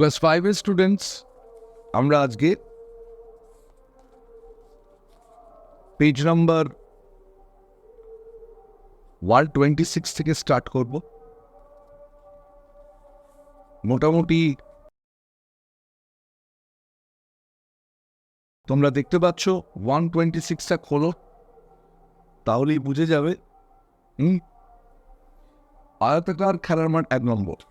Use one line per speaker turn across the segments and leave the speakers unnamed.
Class ফাইভের students আমরা আজকে page number one twenty six থেকে স্টার্ট করব। মোটামুটি তোমরা দেখতে পাচ্ছ ওয়ান টোয়েন্টি সিক্সটা খোলো, তাহলেই বুঝে যাবে। হুম? আয়তাকার খেলার মাঠ এক নম্বর।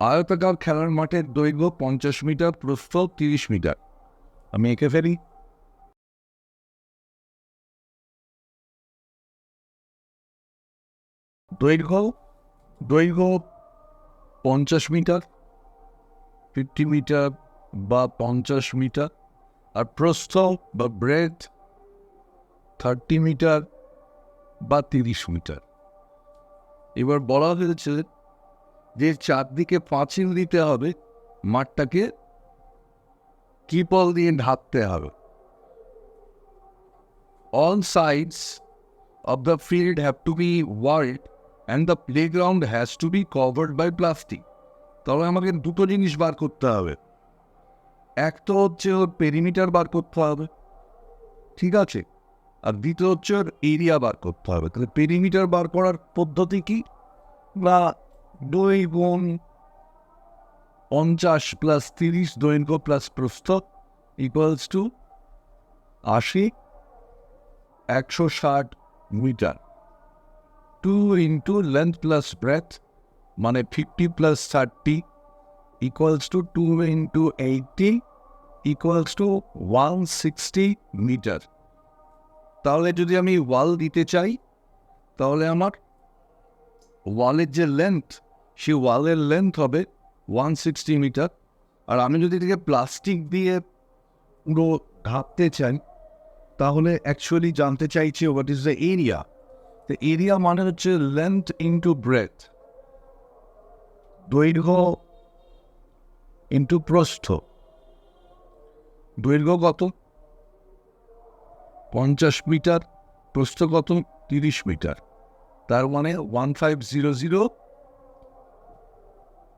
আয়তাকার খেলার মাঠের দৈর্ঘ্য পঞ্চাশ মিটার, প্রস্থ তিরিশ মিটার। আমি এঁকে ফেলি। দৈর্ঘ্য দৈর্ঘ্য পঞ্চাশ মিটার, ফিফটি মিটার বা পঞ্চাশ মিটার, আর প্রস্থ বা ব্রেথ থার্টি মিটার বা তিরিশ মিটার। এবার বলা হয়েছে যে চারদিকে পাঁচিল দিতে হবে, মাঠটাকে ত্রিপল দিয়ে ঢাকতে হবে। All sides of the field have to be walled and the playground has to be covered by plastic. তবে আমাকে দুটো জিনিস বার করতে হবে। এক তো হচ্ছে ওর পেরিমিটার বার করতে হবে, ঠিক আছে? আর দ্বিতীয় হচ্ছে ওর এরিয়া বার করতে হবে। তাহলে পেরিমিটার বার করার পদ্ধতি কি? বা দুই গুণ পঞ্চাশ প্লাস তিরিশ দৈর্ঘ্য প্লাস প্রস্থ ইকুয়ালস টু আশি, একশো ষাট metre. Two into length plus breadth মানে fifty plus thirty equals to two into eighty equals to one sixty metre তাহলে যদি আমি ওয়াল দিতে চাই, তাহলে আমার ওয়ালের যে লেন্থ সেই ওয়ালের লেন্থ হবে ওয়ান সিক্সটি মিটার আর আমি যদি এটাকে প্লাস্টিক দিয়ে পুরো ঢাকতে চাই, তাহলে অ্যাকচুয়ালি জানতে চাইছি what is the area the area মানে হচ্ছে লেন্থ ইন্টু ব্রেথ দৈর্ঘ্য ইন্টু প্রস্থ। দৈর্ঘ্য কত? পঞ্চাশ মিটার প্রস্থ কত? তিরিশ মিটার তার মানে one five zero zero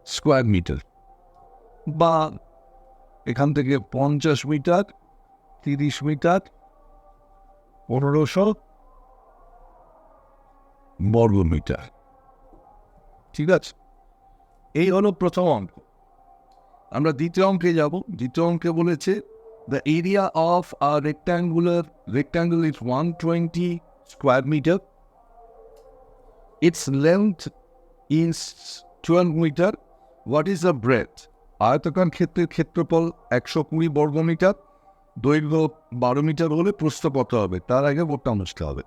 square metre বা এখান থেকে পঞ্চাশ মিটার, তিরিশ মিটার, পনেরোশো বর্গ মিটার। ঠিক আছে? এই হলো প্রথম অঙ্ক। আমরা দ্বিতীয় অঙ্কে যাব। দ্বিতীয় অঙ্কে বলেছে the area of a rectangular rectangle is one twenty square metre its length is twelve metre what is the breadth আয়তকার ক্ষেত্রের ক্ষেত্রফল একশো কুড়ি বর্গমিটার, দৈর্ঘ্য বারো মিটার হলে প্রস্থ কত হবে? তার আগে ভোটটা অনুষ্ঠিত হবে।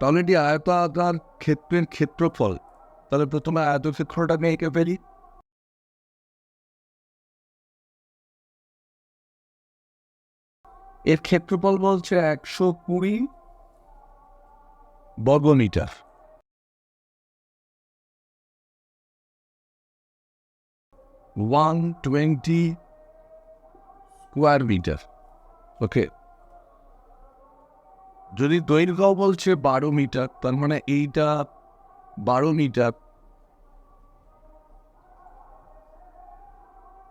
তাহলে এটি আয়তাকার ক্ষেত্রের ক্ষেত্রফল। তাহলে প্রথমে আয়তক্ষেত্রটাকে এঁকে ফেলি। এর ক্ষেত্রফল বলছে একশো কুড়ি বর্গমিটার। One twenty square metre. Okay. যদি দৈর্ঘ্য বলছে বারো মিটার, তার মানে এইটা বারো মিটার।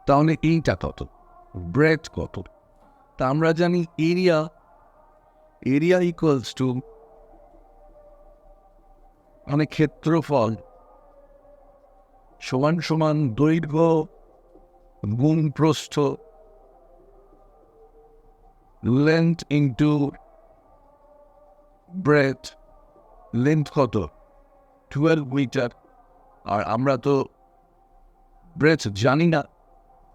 তাহলে এইটা কত? ব্রেথ কত? তা আমরা জানি এরিয়া এরিয়া ইকুয়ালস টু মানে ক্ষেত্রফল সমান সমান দৈর্ঘ্য গুণ প্রস্থ লেন্থ ইন্টু ব্রেথ লেন্থ কত? টুয়েলভ মিটার আর আমরা তো ব্রেথ জানি না,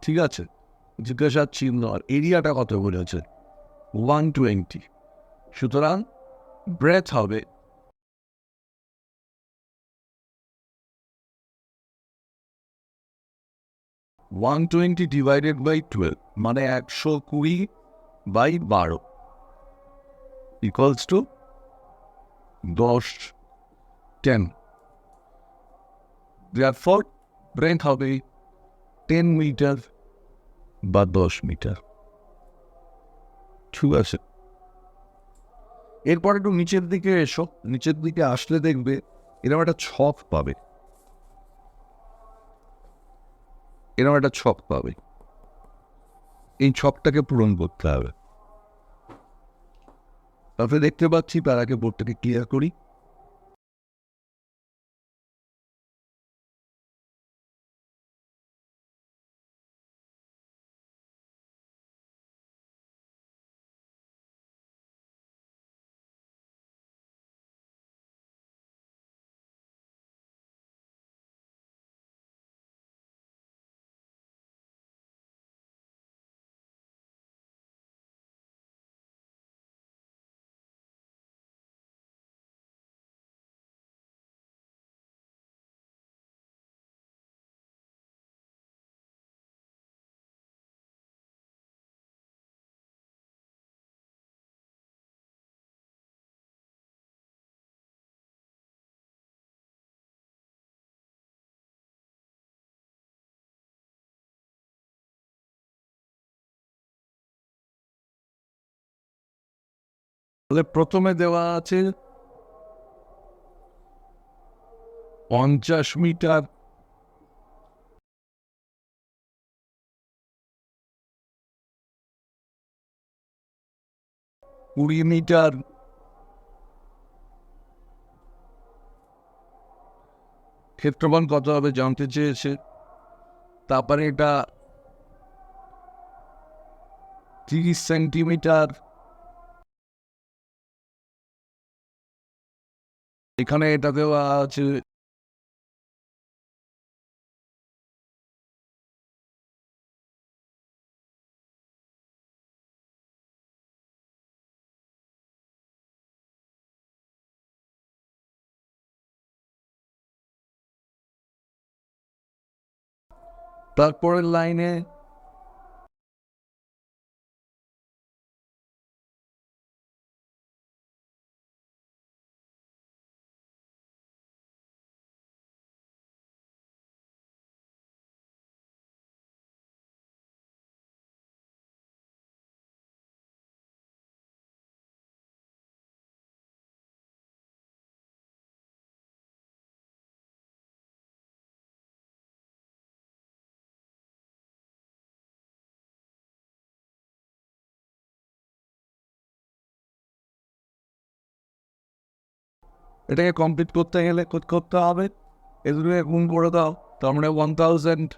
ঠিক আছে? জিজ্ঞাসার চিহ্ন আর এরিয়াটা কত বলেছে? ওয়ান টোয়েন্টি সুতরাং ব্রেথ হবে। One twenty divided by twelve মানে একশো কুড়ি বাই বারো। ইকুয়ালস টু দশ টেন ব্রেথ হবে টেন মিটার বা দশ মিটার। ঠিক আছে। এরপর একটু নিচের দিকে এসো। নিচের দিকে আসলে দেখবে এরকম একটা ছক পাবে। এরকম একটা ছক পাবে। এই ছকটাকে পূরণ করতে হবে। তারপরে দেখতে পাচ্ছি আগে বোর্ডটাকে ক্লিয়ার করি। তাহলে প্রথমে দেওয়া আছে পঞ্চাশ মিটার। কুড়ি মিটার। ক্ষেত্রফল কত হবে জানতে চেয়েছে। তারপরে এটা তিরিশ সেন্টিমিটার। এখানে এটা দেওয়া আছে তারপরের লাইনে এটাকে কমপ্লিট করতে গেলে করতে হবে। এগুলোকে গুণ করে দাও। তার মানে ওয়ান থাউজেন্ড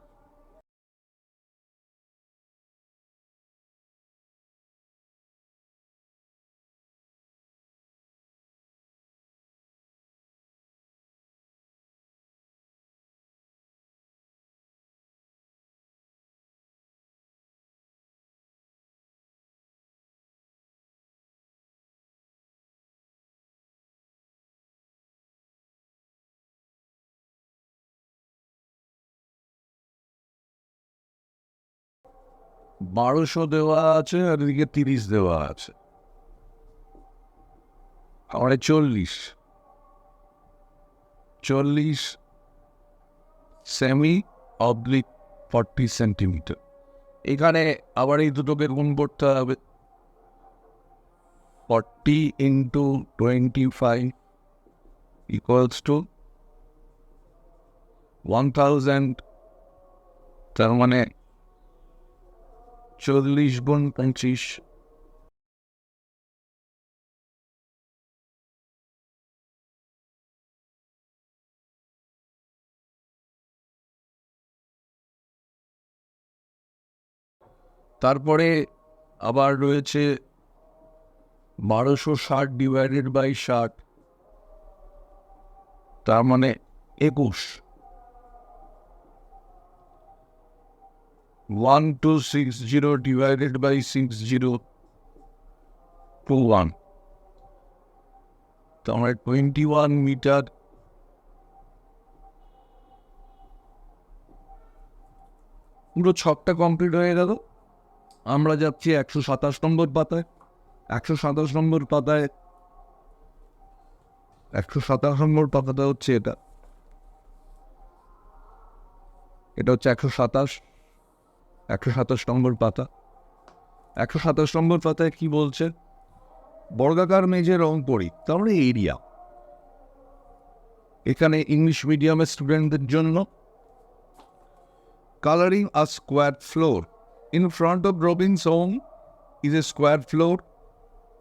বারোশো দেওয়া আছে আর এদিকে তিরিশ দেওয়া আছে। আমার চল্লিশ। চল্লিশ সেমি অবলিক ফর্টি সেন্টিমিটার এখানে আবার এই দুটোকে গুণ করতে হবে। Forty into twenty five equals to one thousand তার মানে চল্লিশ গুণ পঁচিশ তারপরে আবার রয়েছে বারোশো ষাট ডিভাইডেড বাই ষাট তার মানে একুশ। One two six zero divided by six zero two one তো আমরা টোয়েন্টি ওয়ান মিটার পুরো ছকটা কমপ্লিট হয়ে গেল। আমরা যাচ্ছি একশো সাতাশ নম্বর পাতায়। একশো সাতাশ নম্বর পাতায় একশো সাতাশ নম্বর পাতাটা হচ্ছে এটা। এটা হচ্ছে একশো সাতাশ। একশো সাতাশ নম্বর পাতা। একশো সাতাশ নম্বর পাতায় কি বলছে? বর্গাকার মেঝে রং করি তার মানে এরিয়া এখানে ইংলিশ মিডিয়ামের স্টুডেন্টদের জন্য colouring a square floor in front of Robin's home is a square floor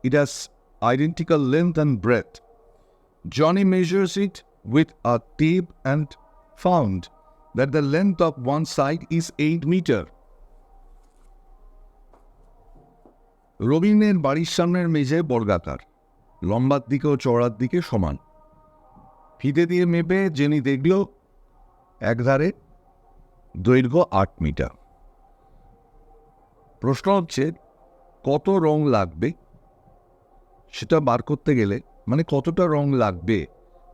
It has identical length and breadth. Johnny measures it with a tape and found that the length of one side is 8 meter. রবিনের বাড়ির সামনের মেঝে বর্গাকার, লম্বার দিকে ও চওড়ার দিকে সমান। ফিতে দিয়ে মেপে জেনি দেখল, একধারে দৈর্ঘ্য আট মিটার। প্রশ্ন হচ্ছে, কত রং লাগবে? সেটা বার করতে গেলে মানে কতটা রং লাগবে?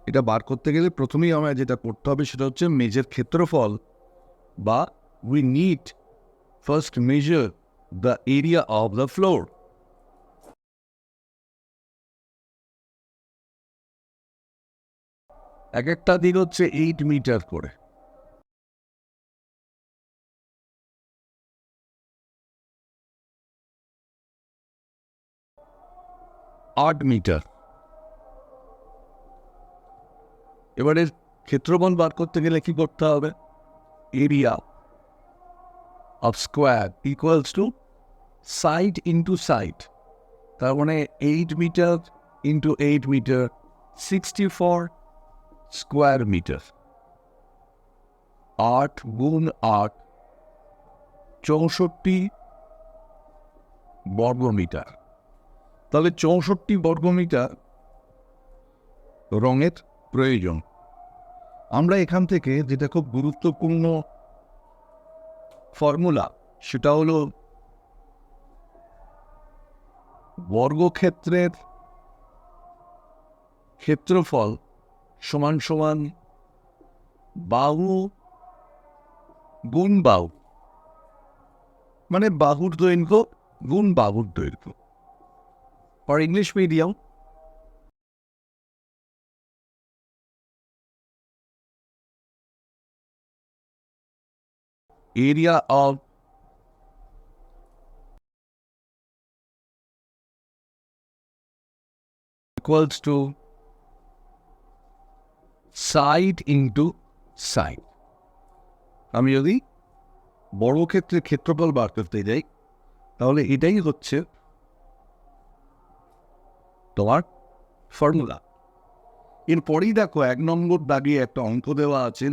এটা বার করতে গেলে প্রথমেই আমায় যেটা করতে হবে সেটা হচ্ছে মেজের ক্ষেত্রফল বা we need first measure the area of the floor এক একটা দিক হচ্ছে এইট মিটার করে। আট মিটার এবারে ক্ষেত্রফল বার করতে গেলে কি করতে হবে? Area of square equals to side into side. তার মানে eight metre into eight metre sixty four square metre আট গুণ আট, চৌষট্টি বর্গমিটার। তাহলে চৌষট্টি বর্গমিটার রঙের প্রয়োজন। আমরা এখান থেকে যেটা খুব গুরুত্বপূর্ণ ফর্মুলা সেটা হলো বর্গক্ষেত্রের ক্ষেত্রফল সমান সমান বাহু গুণ বাহু। মানে বাহুর দৈর্ঘ্য গুণ বাহুর দৈর্ঘ্য। For English medium area of equals to side into side. আমি যদি বড় ক্ষেত্রে ক্ষেত্রফল বার করতে যাই, তাহলে এটাই হচ্ছে তোমার ফর্মুলা এরপরেই দেখো এক নম্বর দাগিয়ে একটা অঙ্ক দেওয়া আছে,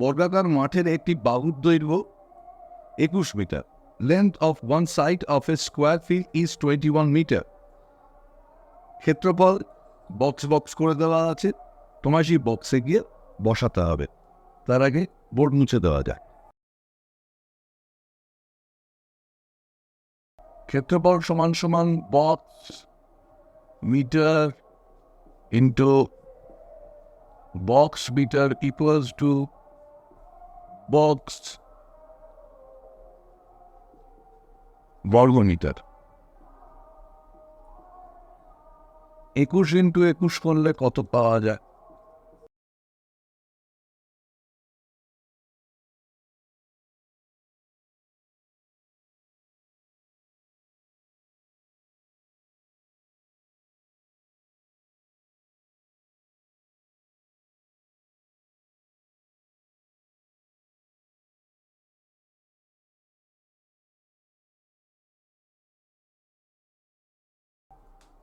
বর্গাকার মাঠের একটি বাহুর দৈর্ঘ্য একুশ metre. Length of one side of a square field is twenty one metre ক্ষেত্রফল বক্স বক্স করে দেওয়া আছে। তোমার সেই বক্সে গিয়ে বসাতে হবে। তার আগে বোর্ড মুছে দেওয়া যায় ক্ষেত্রফল সমান সমান box meter into box meter equals to box বর্গমিটার। একুশ ইন্টু একুশ করলে কত পাওয়া যায়?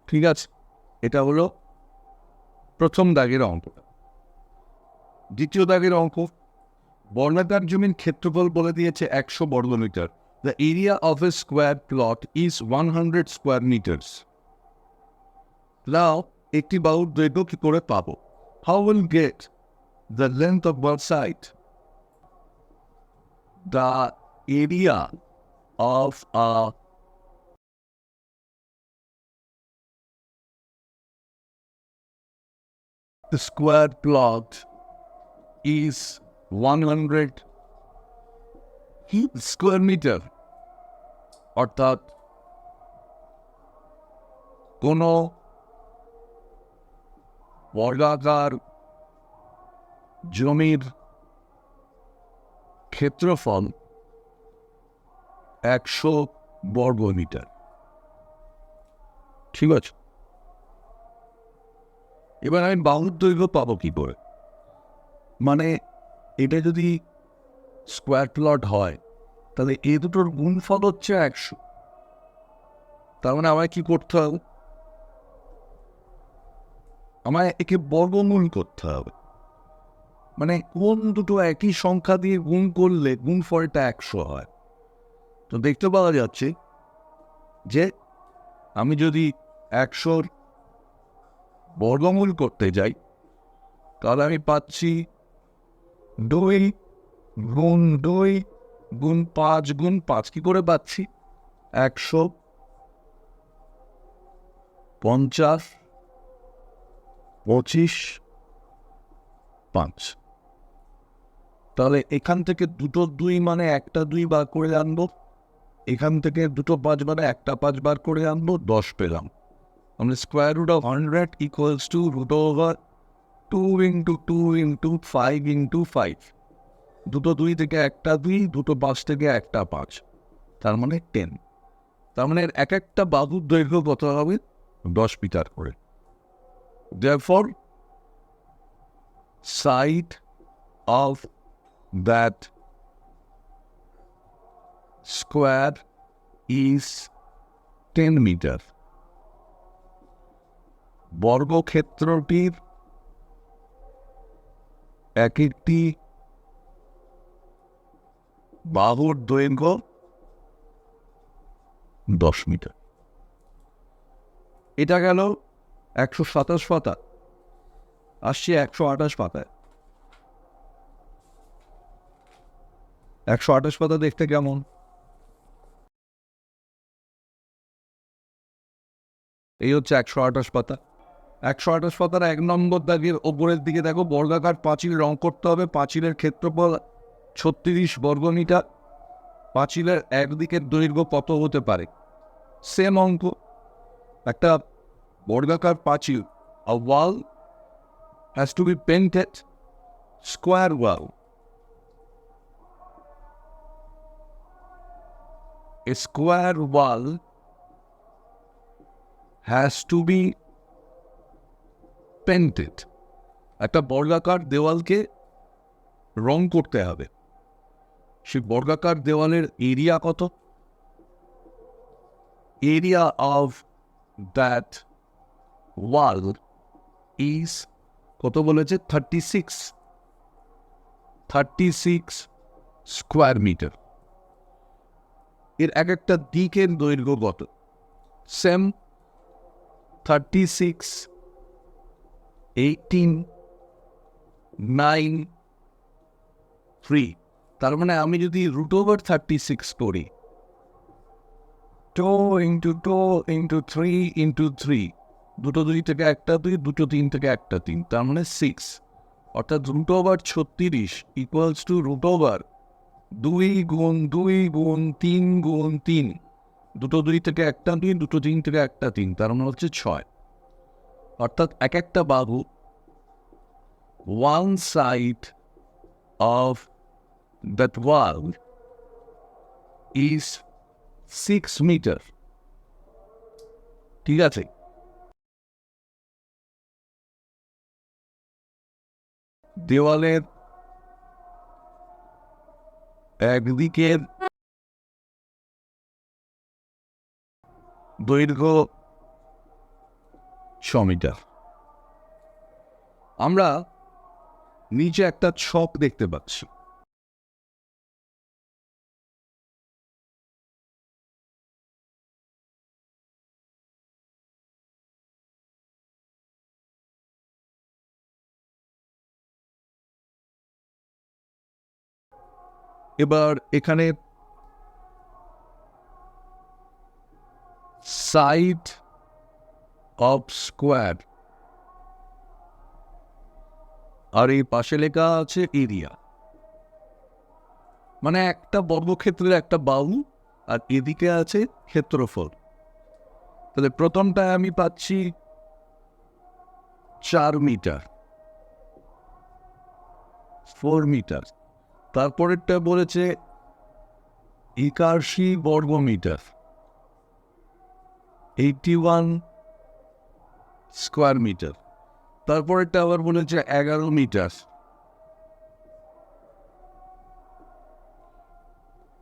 ঠিক আছে। এটা হলো প্রথম দাগের অঙ্ক। দ্বিতীয় দাগের অঙ্ক বর্ণাকার জমির ক্ষেত্রফল বলে দিয়েছে একশো বর্গমিটার the area of a square plot is one hundred square metres now একটি বাহুর দৈর্ঘ্য কি করে পাবো? How will get the length of one side the area of a the square plot is 100 square meter. অর্থাৎ কোনো বর্গাকার জমির ক্ষেত্রফল একশো বর্গ মিটার। ঠিক আছে? এবার আমি বাহুর দৈর্ঘ্য পাবো কি করে? মানে এটা যদি স্কোয়ার প্লট হয়, তাহলে এ দুটোর গুণফল হচ্ছে একশো। তার মানে আমায় কি করতে হবে? আমায় একে বর্গমূল করতে হবে। মানে কোন দুটো একই সংখ্যা দিয়ে গুণ করলে গুণফলটা একশো হয়? তো দেখতে পাওয়া যাচ্ছে যে, আমি যদি একশোর বর্গমূল করতে যাই। তাহলে আমি পাচ্ছি দুই গুণ দুই গুণ পাঁচ গুণ পাঁচ। কি করে পাচ্ছি? একশো পঞ্চাশ পঁচিশ পাঁচ। তাহলে এখান থেকে দুটো দুই মানে একটা দুই বার করে আনব। এখান থেকে দুটো পাঁচ মানে একটা পাঁচ বার করে আনব, দশ পেলাম। আমরা square root of hundred equals to root over two into two into five into five দুটো দুই থেকে একটা দুই, দুটো পাঁচ থেকে একটা পাঁচ। তার মানে টেন তার মানে এক একটা বাহুর দৈর্ঘ্য কত হবে? দশ মিটার করে। Therefore, side of that square is 10 meter বর্গক্ষেত্রটির এক একটি বাহুর দৈর্ঘ্য দশ মিটার। এটা গেল একশো সাতাশ পাতা, আসছে একশো আঠাশ পাতায়। একশো আঠাশ পাতা দেখতে কেমন? এই হচ্ছে একশো আঠাশ পাতা। একশো আঠাশ পাতার এক নম্বর দাগের ওপরের দিকে দেখো, বর্গাকার পাঁচিল রং করতে হবে। পাঁচিলের ক্ষেত্রফল ছত্রিশ বর্গমিটার পাঁচিলের একদিকের দৈর্ঘ্য কত হতে পারে? সেম অঙ্ক। একটা বর্গাকার পাঁচিল, a wall has to be painted square wall square wall has to be painted একটা বর্গাকার দেওয়ালকে রং করতে হবে। সেই বর্গাকার দেওয়ালের এরিয়া কত? Area of that wall is কত বলেছে? Thirty six thirty six square metre এর এক একটা দিকের দৈর্ঘ্য কত? Same thirty six eighteen nine three তার মানে আমি যদি রুট ওভার থার্টি সিক্স করি two into two into three into three দুটো দুই থেকে একটা দুই, দুটো তিন থেকে একটা তিন, তার মানে সিক্স অর্থাৎ রুট ওভার ছত্রিশ ইকুয়ালস টু রুট ওভার দুই গুণ দুই গুণ তিন গুণ তিন, দুটো দুই থেকে একটা তিন দুটো তিন থেকে একটা তিন, তার মানে হচ্ছে ছয়। অর্থাৎ এক একটা বাহু one side of that wall is six metre ঠিক আছে? দেওয়ালের একদিকের দৈর্ঘ্য মিটার আমরা নিচে একটা ছক দেখতে পাচ্ছি। এবার এখানে সাইড অফ স্কোয়ার। আর এই পাশে লেখা আছে এরিয়া। মানে একটা বর্গক্ষেত্রের একটা বাহু আর এদিকে আছে ক্ষেত্রফল। তাহলে প্রথমটায় আমি পাচ্ছি চার মিটার। Four metre. তারপরেরটা বলেছে একাশি বর্গ metre eighty one square metre তারপরেরটা আবার বলেছে এগারো মিটার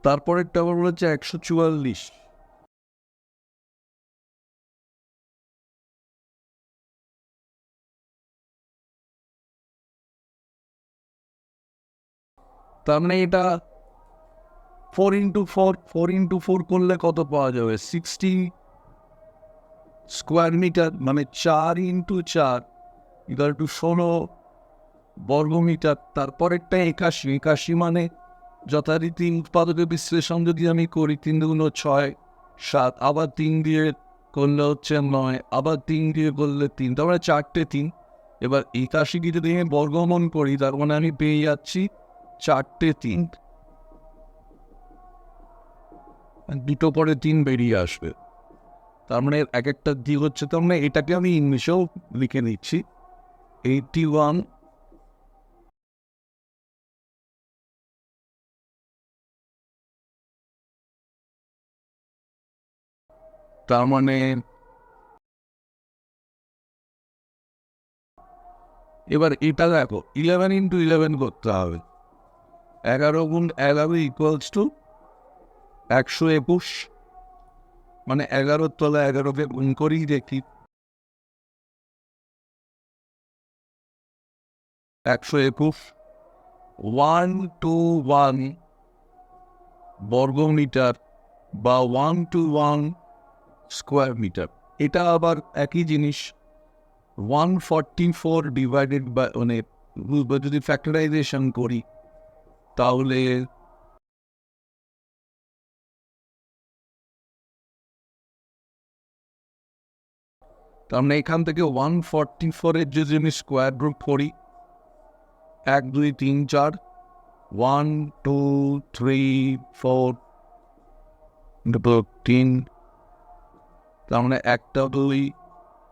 তারপরেরটা আবার বলেছে একশো চুয়াল্লিশ। তার মানে এটা four into four four into four করলে কত পাওয়া যাবে? সিক্সটি স্কোয়ার মিটার মানে চার ইন্টু চার ইকাল টু ষোলো বর্গমিটার, তারপরেরটা একাশি একাশি মানে যথারীতি উৎপাদকের বিশ্লেষণ যদি আমি করি তিন দুগুণ ছয়, সাত, আবার তিন দিয়ে করলে হচ্ছে নয়, আবার তিন দিয়ে করলে তিন তারপরে চারটে তিন। এবার একাশিকে যদি আমি বর্গমন করি, তার মানে আমি পেয়ে যাচ্ছি চারটে তিন। দুটো পরে তিন বেরিয়ে আসবে। তার মানে এক একটা দিক হচ্ছে তার মানে এটাকে আমি ইংলিশেও লিখে নিচ্ছি। এইটি ওয়ান তার মানে এবার এটা দেখো ইলেভেন ইন্টু ইলেভেন করতে হবে। এগারো গুণ এগারো ইকুয়ালস টু একশো একুশ। মানে এগারোর তলা এগারোকে গুণ করেই দেখি। একশো একুশ। ওয়ান টু ওয়ান বর্গমিটার বা one two one square metre. এটা আবার একই জিনিস। One forty four divided by মানে যদি ফ্যাক্টরাইজেশন করি, তাহলে তার মানে এখান থেকে ওয়ান ফর্টি ফোরের যদি আমি স্কোয়ার রুট করি, এক, দুই, তিন, চার ওয়ান টু থ্রি ফোর তিন তার মানে একটা দুই,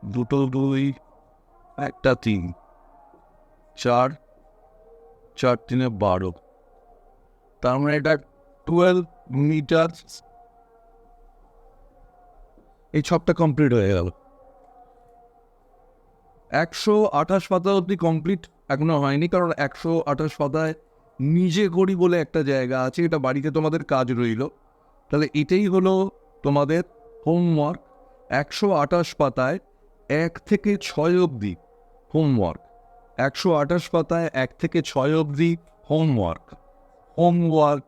দুটো দুই, একটা তিন, চার চার তিনে বারো তার মানে এটা টুয়েলভ মিটার এই ছকটা কমপ্লিট হয়ে গেল। একশো আঠাশ পাতা অবধি কমপ্লিট এখনও হয়নি, কারণ একশো আঠাশ পাতায় নিজে করি বলে একটা জায়গা আছে, এটা বাড়িতে তোমাদের কাজ রইল। তাহলে এটাই হলো তোমাদের হোমওয়ার্ক একশো আঠাশ পাতায় এক থেকে ছয় অবধি হোমওয়ার্ক একশো আঠাশ পাতায় এক থেকে ছয় অবধি homework homework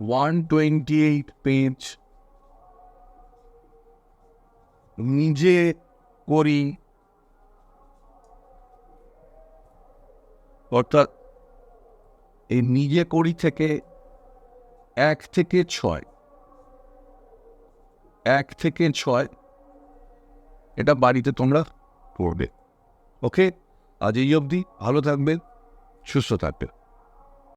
one twenty eight page নিজে করি অর্থাৎ এই নিজে করি থেকে এক থেকে ছয়। এক থেকে ছয়, এটা বাড়িতে তোমরা পড়বে ওকে? আজ এই অবধি। ভালো থাকবেন, সুস্থ থাকবে